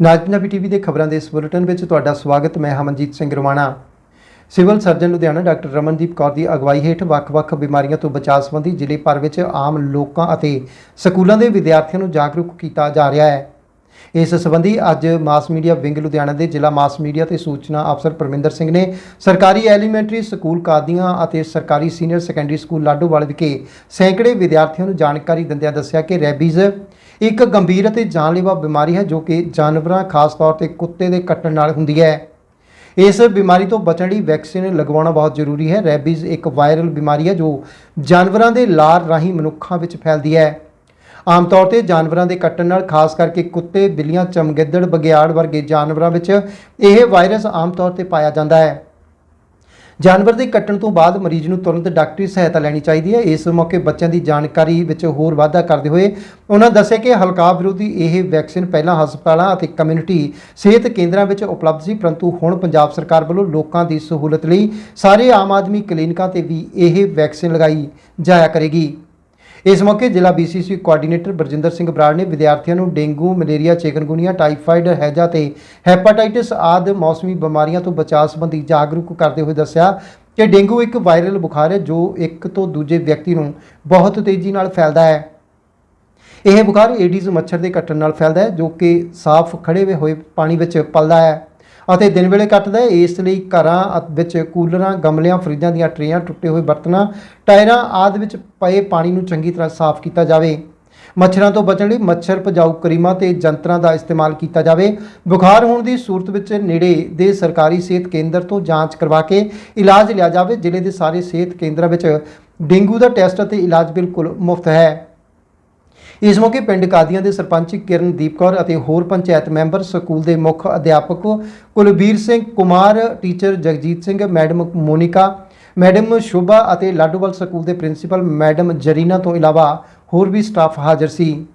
ਨਾਜ Punjabi TV ਦੇ ਖਬਰਾਂ ਦੇ ਇਸ ਬੁਲੇਟਿਨ ਵਿੱਚ ਤੁਹਾਡਾ ਸਵਾਗਤ, ਮੈਂ Hamanjeet Singh Rawana. Civil surgeon Ludhiana doctor Ramandeep Kaur ਦੀ ਅਗਵਾਈ ਹੇਠ ਵੱਖ-ਵੱਖ ਬਿਮਾਰੀਆਂ ਤੋਂ ਬਚਾਅ ਸੰਬੰਧੀ ਜ਼ਿਲ੍ਹੇ ਭਰ ਵਿੱਚ ਆਮ ਲੋਕਾਂ ਅਤੇ ਸਕੂਲਾਂ ਦੇ ਵਿਦਿਆਰਥੀਆਂ ਨੂੰ ਜਾਗਰੂਕ ਕੀਤਾ ਜਾ ਰਿਹਾ ਹੈ। ਇਸ ਸੰਬੰਧੀ ਅੱਜ ਮਾਸ ਮੀਡੀਆ ਵਿੰਗ ਲੁਧਿਆਣਾ ਦੇ ਜ਼ਿਲ੍ਹਾ ਮਾਸ ਮੀਡੀਆ ਤੇ ਸੂਚਨਾ ਅਫਸਰ ਪਰਮਿੰਦਰ ਸਿੰਘ ਨੇ ਸਰਕਾਰੀ ਐਲੀਮੈਂਟਰੀ ਸਕੂਲ ਕਾਦੀਆਂ ਅਤੇ ਸਰਕਾਰੀ ਸੀਨੀਅਰ ਸੈਕੰਡਰੀ ਸਕੂਲ ਲਾਡੋਵਾਲ ਵਿਖੇ ਸੈਂਕੜੇ ਵਿਦਿਆਰਥੀਆਂ ਨੂੰ ਜਾਣਕਾਰੀ ਦਿੰਦਿਆਂ ਦੱਸਿਆ ਕਿ ਰੈਬੀਜ਼ ਇੱਕ ਗੰਭੀਰ ਅਤੇ ਜਾਨਲੇਵਾ ਬਿਮਾਰੀ ਹੈ ਜੋ ਕਿ ਜਾਨਵਰਾਂ, ਖਾਸ ਤੌਰ ਤੇ ਕੁੱਤੇ ਦੇ ਕੱਟਣ ਨਾਲ ਹੁੰਦੀ ਹੈ। ਇਸ ਬਿਮਾਰੀ ਤੋਂ ਬਚਣ ਲਈ ਵੈਕਸੀਨ ਲਗਵਾਉਣਾ ਬਹੁਤ ਜ਼ਰੂਰੀ ਹੈ। ਰੈਬੀਜ਼ ਇੱਕ ਵਾਇਰਲ ਬਿਮਾਰੀ ਹੈ ਜੋ ਜਾਨਵਰਾਂ ਦੇ ਲਾਰ ਰਾਹੀਂ ਮਨੁੱਖਾਂ ਵਿੱਚ ਫੈਲਦੀ ਹੈ। ਆਮ ਤੌਰ ਤੇ ਜਾਨਵਰਾਂ ਦੇ ਕੱਟਣ ਨਾਲ, ਖਾਸ ਕਰਕੇ ਕੁੱਤੇ, ਬਿੱਲੀਆਂ, ਚਮਗਿੱਦੜ ਬਗਿਆੜ ਵਰਗੇ ਜਾਨਵਰਾਂ ਵਿੱਚ ਇਹ ਵਾਇਰਸ ਆਮ ਤੌਰ ਤੇ ਪਾਇਆ ਜਾਂਦਾ ਹੈ। ਜਾਨਵਰ ਦੇ ਕੱਟਣ ਤੋਂ ਬਾਅਦ ਮਰੀਜ਼ ਨੂੰ ਤੁਰੰਤ ਡਾਕਟਰੀ ਸਹਾਇਤਾ ਲੈਣੀ ਚਾਹੀਦੀ ਹੈ। ਇਸ ਮੌਕੇ ਬੱਚਿਆਂ ਦੀ ਜਾਣਕਾਰੀ ਵਿੱਚ ਹੋਰ ਵਾਧਾ ਕਰਦੇ ਹੋਏ ਉਹਨਾਂ ਦੱਸਿਆ ਕਿ ਹਲਕਾਵ ਵਿਰੋਧੀ ਇਹ ਵੈਕਸੀਨ ਪਹਿਲਾਂ ਹਸਪਤਾਲਾਂ ਅਤੇ ਕਮਿਊਨਿਟੀ ਸਿਹਤ ਕੇਂਦਰਾਂ ਵਿੱਚ ਉਪਲਬਧ ਸੀ, ਪਰੰਤੂ ਹੁਣ ਪੰਜਾਬ ਸਰਕਾਰ ਵੱਲੋਂ ਲੋਕਾਂ ਦੀ ਸਹੂਲਤ ਲਈ ਸਾਰੇ ਆਮ ਆਦਮੀ ਕਲੀਨਿਕਾਂ ਤੇ ਵੀ ਇਹ ਵੈਕਸੀਨ ਲਗਾਈ ਜਾਇਆ ਕਰੇਗੀ। ਇਸ ਮੌਕੇ ਜ਼ਿਲ੍ਹਾ ਬੀਸੀਸੀ ਕੋਆਰਡੀਨੇਟਰ ਬਰਜਿੰਦਰ ਸਿੰਘ ਬਰਾੜ ਨੇ ਵਿਦਿਆਰਥੀਆਂ ਨੂੰ ਡੇਂਗੂ, ਮਲੇਰੀਆ, ਚਿਕਨਗੁਨੀਆ, ਟਾਈਫਾਈਡ, ਹੈਜਾ ਤੇ ਹੈਪਾਟਾਈਟਿਸ ਆਦਿ ਮੌਸਮੀ ਬਿਮਾਰੀਆਂ ਤੋਂ ਬਚਾਅ ਸੰਬੰਧੀ ਜਾਗਰੂਕ ਕਰਦੇ ਹੋਏ ਦੱਸਿਆ ਕਿ ਡੇਂਗੂ ਇੱਕ ਵਾਇਰਲ ਬੁਖਾਰ ਹੈ ਜੋ ਇੱਕ ਤੋਂ ਦੂਜੇ ਵਿਅਕਤੀ ਨੂੰ ਬਹੁਤ ਤੇਜ਼ੀ ਨਾਲ ਫੈਲਦਾ ਹੈ। ਇਹ ਬੁਖਾਰ ਏਡੀਜ਼ ਮੱਛਰ ਦੇ ਕੱਟਣ ਨਾਲ ਫੈਲਦਾ ਹੈ ਜੋ ਕਿ ਸਾਫ਼ ਖੜੇ ਹੋਏ ਪਾਣੀ ਵਿੱਚ ਪਲਦਾ ਹੈ। ਅਤੇ ਦਿਨ ਵੇਲੇ ਕੱਟਦਾ ਹੈ। ਇਸ ਲਈ ਘਰਾਂ ਅ- ਵਿੱਚ ਕੂਲਰਾਂ, ਗਮਲਿਆਂ, ਫਰਿੱਜਾਂ ਦੀਆਂ ਟਰੇਆਂ ਟੁੱਟੇ ਹੋਏ ਬਰਤਨਾਂ, ਟਾਇਰਾਂ ਆਦਿ ਵਿੱਚ ਪਏ ਪਾਣੀ ਨੂੰ ਚੰਗੀ ਤਰ੍ਹਾਂ ਸਾਫ਼ ਕੀਤਾ ਜਾਵੇ। ਮੱਛਰਾਂ ਤੋਂ ਬਚਣ ਲਈ ਮੱਛਰ ਭਜਾਊ ਕਰੀਮਾਂ ਤੇ ਜੰਤਰਾਂ ਦਾ ਇਸਤੇਮਾਲ ਕੀਤਾ ਜਾਵੇ। ਬੁਖਾਰ ਹੋਣ ਦੀ ਸੂਰਤ ਵਿੱਚ ਨੇੜੇ ਦੇ ਸਰਕਾਰੀ ਸਿਹਤ ਕੇਂਦਰ ਤੋਂ ਜਾਂਚ ਕਰਵਾ ਕੇ ਇਲਾਜ ਲਿਆ ਜਾਵੇ। ਜ਼ਿਲ੍ਹੇ ਦੇ ਸਾਰੇ ਸਿਹਤ ਕੇਂਦਰਾਂ ਵਿੱਚ ਡੇਂਗੂ ਦਾ ਟੈਸਟ ਅਤੇ ਇਲਾਜ ਬਿਲਕੁਲ ਮੁਫਤ ਹੈ। ਇਸ ਮੌਕੇ ਪਿੰਡ ਕਾਦੀਆਂ ਦੇ ਸਰਪੰਚ ਕਿਰਨਦੀਪ ਕੌਰ ਅਤੇ ਹੋਰ ਪੰਚਾਇਤ ਮੈਂਬਰ, ਸਕੂਲ ਦੇ ਮੁੱਖ ਅਧਿਆਪਕ Kulbir Singh Kumar, teacher Jagjit Singh, madam Monika, madam Shobha ਅਤੇ ਲਾਡੋਵਾਲ ਸਕੂਲ ਦੇ ਪ੍ਰਿੰਸੀਪਲ ਮੈਡਮ ਜਰੀਨਾ ਤੋਂ ਇਲਾਵਾ ਹੋਰ ਵੀ ਸਟਾਫ ਹਾਜ਼ਰ ਸੀ।